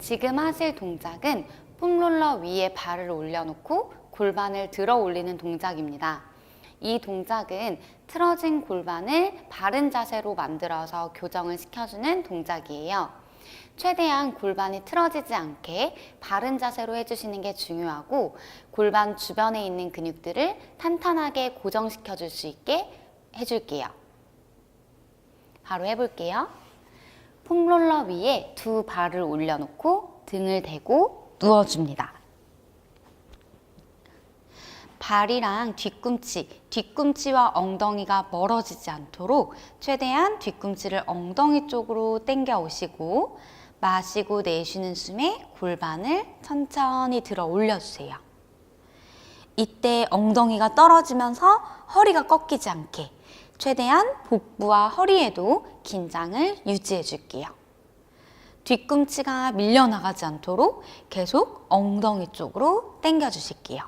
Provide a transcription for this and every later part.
지금 하실 동작은 폼롤러 위에 발을 올려놓고 골반을 들어 올리는 동작입니다. 이 동작은 틀어진 골반을 바른 자세로 만들어서 교정을 시켜주는 동작이에요. 최대한 골반이 틀어지지 않게 바른 자세로 해주시는 게 중요하고 골반 주변에 있는 근육들을 탄탄하게 고정시켜 줄 수 있게 해줄게요. 바로 해볼게요. 폼롤러 위에 두 발을 올려놓고 등을 대고 누워줍니다. 발이랑 뒤꿈치, 뒤꿈치와 엉덩이가 멀어지지 않도록 최대한 뒤꿈치를 엉덩이 쪽으로 당겨 오시고 마시고 내쉬는 숨에 골반을 천천히 들어 올려주세요. 이때 엉덩이가 떨어지면서 허리가 꺾이지 않게 최대한 복부와 허리에도 긴장을 유지해 줄게요. 뒤꿈치가 밀려나가지 않도록 계속 엉덩이 쪽으로 당겨 주실게요.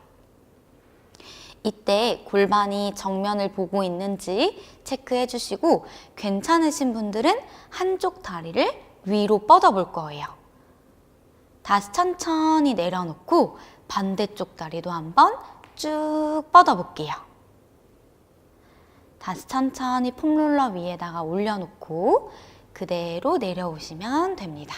이때 골반이 정면을 보고 있는지 체크해 주시고 괜찮으신 분들은 한쪽 다리를 위로 뻗어 볼 거예요. 다시 천천히 내려놓고 반대쪽 다리도 한번 쭉 뻗어 볼게요. 다시 천천히 폼롤러 위에다가 올려놓고 그대로 내려오시면 됩니다.